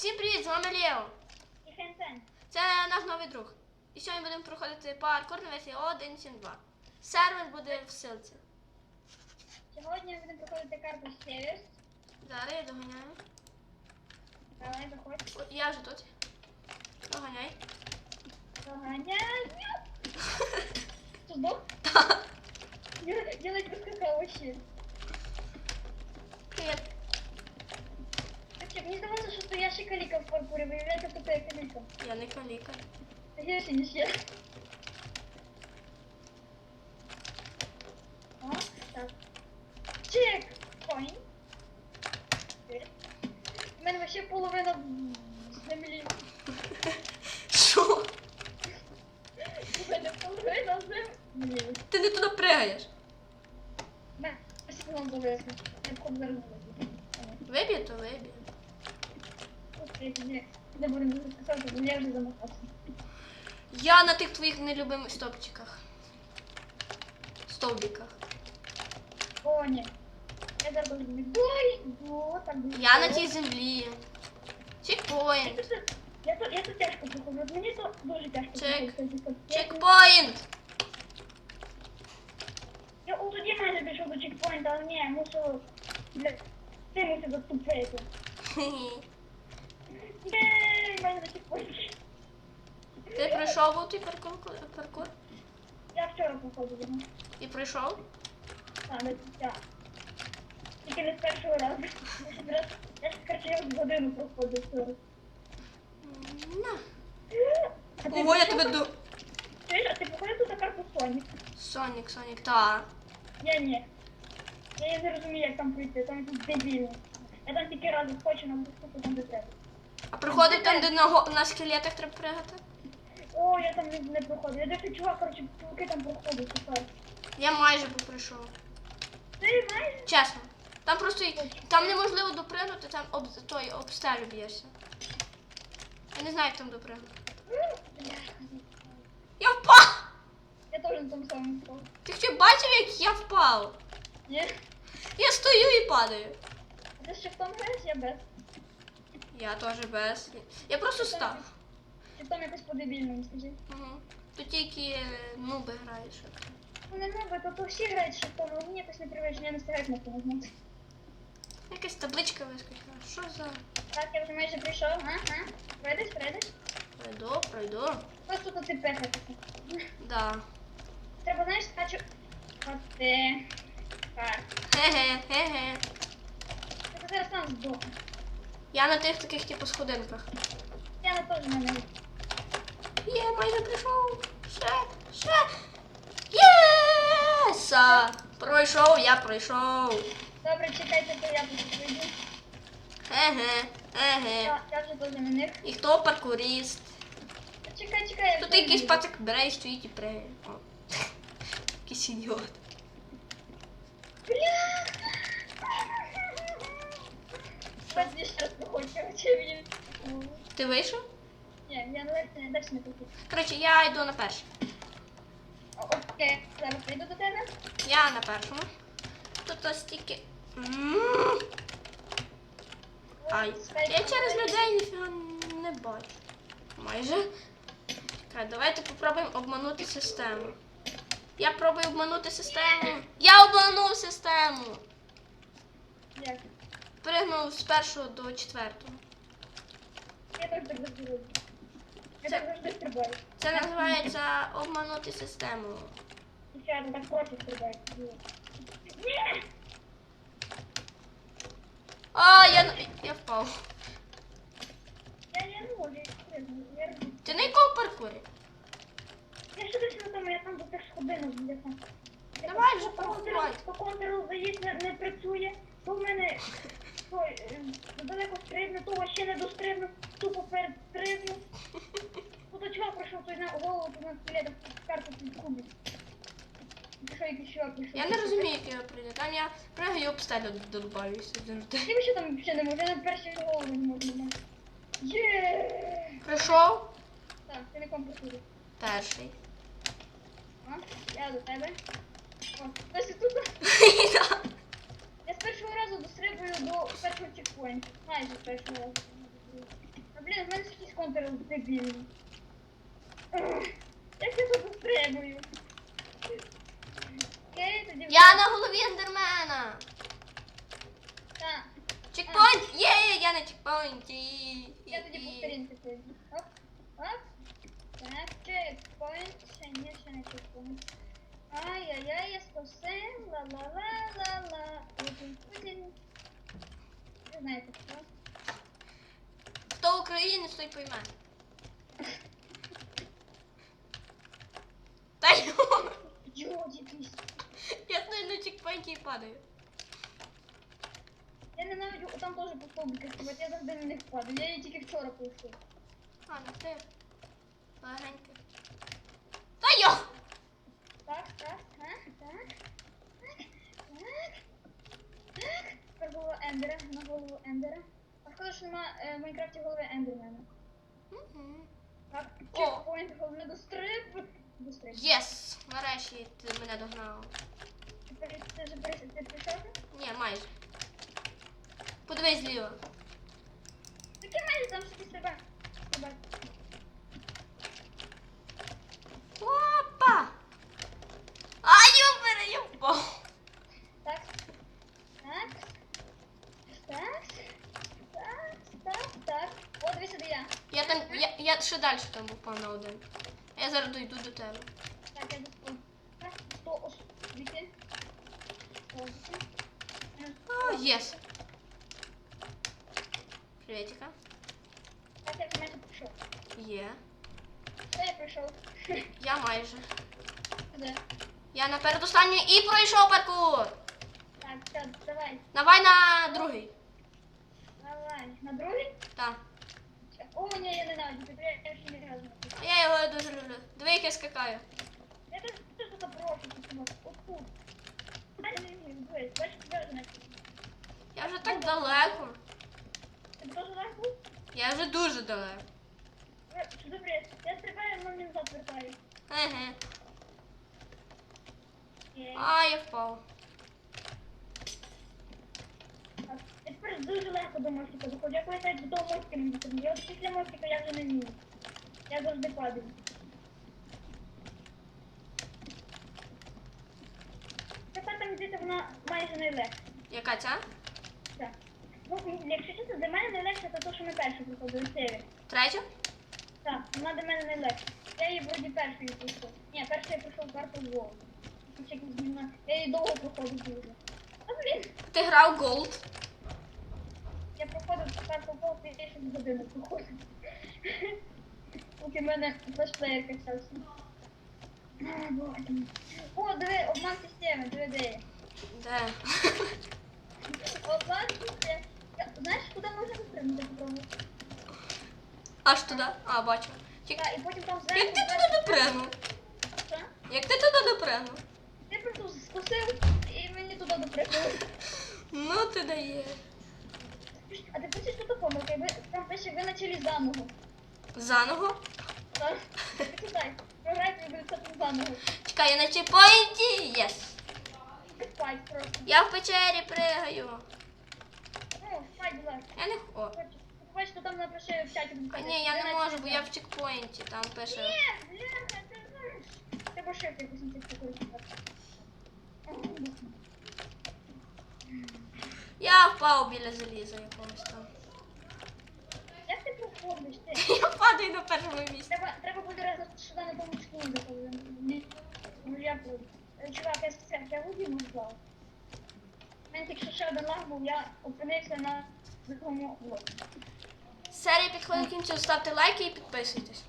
Всім привіт, з вами Лео. І Хенсен. Це наш новий друг. І сьогодні будемо проходити паркур на версії 1.7.2. Сервер буде в ссылці. Сьогодні ми будемо проходити карту Северс. Зараз я доганяю. Давай, заходь. О, Я вже тут. Доганяй. Доганяй. Сдох? Дел- Делать выскока вообще. Привіт. Короче, мне здавалося, що то я ще каліка в паркурі, виявляється, то це я каліка. Я не каліка. Я ще не ще. О, так. Чек! Коін. У мене вообще половина землі. Що? У мене половина землі. Ти не туди пригаєш. За весну. Я зараз виведу. Виб'є, то виб'є. Я на тих твоїх нелюбимих стопчиках. Стовбіках. О, ні. Я буде. Я на тій землі. Чекпоінт. Я тут- Я тут, тяжко проходжу. Мені то дуже тяжко Чек. Я- Чекпоінт. Я у тоді майже пішов до чекпоінта, але ні, мушу... Ти мусив доступити. Хі-хі. Єй, майже до чекпоінта. Ти пройшов у той паркур? паркур? Я вчора проходив його. І пройшов? А, не я. Тільки не з першого разу. Я ж, в годину проходив вчора. На. Ого, я тебе так- до. Чуєш, а ти походив тут на карту Сонік? Сонік, Сонік, та. Я ні. Я не розумію, як там пройти, там якось дебільно. Я там тільки разу хочу на доступу там де треба. А проходить там, де на, го- на скелетах треба пригати? О, я там не, не проходив. Я десь чувак, коротше, чуваки там проходив, тепер. Я майже поприйшов. Ти маєш? Чесно. Там просто й- там неможливо допригнути, там об той об стелю б'єшся. Я не знаю, як там допригнути. Я впав! Я теж на тому самому впав. Ти хоча бачив, як я впав? Ні? Я стою і падаю. А ти ще в тому граєш, я без. Я теж без. Я просто став. Чи там якось по-дебільному, скажи. Угу. Тут тільки нуби граєш. Ну не треба, то, то всі грають в тому, але мені якось не привично, я не встигаю кнопку нажмати. Якась табличка вискочила. Що за? Так, я вже майже прийшов. Ага. Пройдеш, пройдеш. Пройду, пройду. Просто тут ти пехати. Да. Треба, знаєш, скачу. От ти. Так. Хе-хе, хе-хе. Ти зараз сам здохнеш. Я на тих таких типу сходинках. Я на теж мене. Є, майже прийшов. Ще, ще. Єса! Пройшов, я пройшов. Добре, чекайте, то я тут прийду. Еге, еге. Я, я вже теж на них. І хто паркуріст? Чекай, чекай, я Тут вже якийсь пацик бере і стоїть і пригає. О. Якийсь ідіот. Бля! Давайте ще раз проходь, короче, він. Ти вийшов? Ні, я на версії далі не хочу. Коротше, я йду на перший. Окей, зараз прийду до тебе. Я на першому. Тут ось тільки. Ай. Я через людей ніфіга не бачу. Майже. Чекай, давайте попробуємо обманути систему. Я пробую обманути систему. Я обманув систему. Як? Пригнув з першого до четвертого. Я так завжди роблю. Я так завжди стрибаю. Це називається обманути систему. Я так проти стрибаю. Ні! А, я, я впав. Я не можу, я роблю. Ти на якому паркурі? Я ще досі на тому, я там до тих сходинок біляха. Давай вже по контуру- По контуру заїзд не, не працює, то в мене е, далеко стрибне, то ще не дострибну, тупо перед стрибну. Тут чувак пройшов, той на голову, то на скелетах карту під кубик. Що якийсь чувак прийшов. Я не розумію, як його прийде. Там я пригаю об стелю долбаюся би ще там ще не можу, я на першій голову не можу. Є! Прийшов Так, ти на комп'ютері. перший. А, я до тебе. О, хтось і тут. Я з першого разу дострибую до першого чекпоінту. Майже першого разу. ендер дебільний. Ех, Як я тут застрибую? Окей, тоді... Я на голові ендермена. Так, Чекпоінт! Є, я на чекпоінті. я тоді по сторінці сиджу. Оп, оп. Так, чекпоінт, ще ні, ще не чекпоінт. Ай-яй-яй, я спасем, ла-ла-ла-ла-ла. Путін, Путін. Знаєте, що? Хто українець, той пойме. Та йо! Йоді. Я стою на чекпоінті і падаю. Я ненавиджу, там теж по стовбиках стрибати, я завжди на них падаю. Я її тільки вчора пройшов. А, ну ти. Легенько. Та йо! Так, так, так, так. Так, так. Так. Тепер голова Ендера, на голову Ендера. А шкода, що нема е, в Майнкрафті голови Ендермена. Мгм. Так, чекпоінт, головне достриб. Достриб. Єс! Нарешті ти мене догнав. Ти вже при- ти прийшов? Ні, майже. Подивись зліва. Таке майже там собі себе. себе. Опа! А, юпере, я впав. Так. Так. Так. Так, так, так. О, дивись, де я. Я там, я, ще далі там упав на один. Я зараз дойду до тебе. Так, я. Так, А, єс. Приветика. Так, я майже прийшов. Є. Де я прийшов? Я майже. Де? Я на передостанню і пройшов паркур. Так, все, давай. Давай на другий. Давай. На другий? Так. О, ні, я ненавиджу. Тепер я ще не разу. А я дуже. Диви, як я скакаю. Я теж тут прошу, отут. Бачиш, вже. Я вже так далеко. Ти теж легко? Я вже дуже далеко. Е, добре? Я стрибаю, але не назад вертаю. А, я впав. А Тепер дуже легко до мостика доходжу. Я колись навіть до мостика не доходжу. Я от після мостика я вже не вмію. Я завжди падаю. Тепер вона майже найлегша. Яка ця? Так. Ну, якщо чесно, для мене найлегше це те, що ми перші проходили север. Третя? Так, вона для мене найлегша. Я її вроді першою пройшов. Ні, першою я пройшов карту Вову. Я її довго проходив дуже. А блін, Ти грав Голд. я проходив карту Вову 6 годин проходив. Поки в мене флешплеєр качався. О, диви, обман системи, диви, де я. Системи. Знаєш, куди можна вистрибнути попробувати? Аж туди. А, бачу. Чек- Так, і потім там Як ти туди допригнув? Що? Як ти туди допригнув? Я просто скусив і мені туди допрыгнули. Ну ти даєш. А ти пишеш тут помилка, ви там пише ви начали заново. Заново? Так? Програйте ви заново. Чекай, я на чекпоінті. Єс. Просто. Я в печері пригаю. Ну, спать, будь ласка. Я не о. Хочу. Ти там напише в чаті. А, ні, я не можу, бо я в чекпоінті. Там пише. Ні, бляха, ти. Треба шифти якось на цих. Я впав біля заліза якогось там. Як ти проходиш? Ти? Я падаю на першому місці. Треба, треба буде раз сюди на тому школу заходити. Ну, я буду. Чувак, я я лугіну здав. У мене тільки ще один лаг був, я опинився на другому блоку. Серія підходить кінцю. Ставте лайки і підписуйтесь.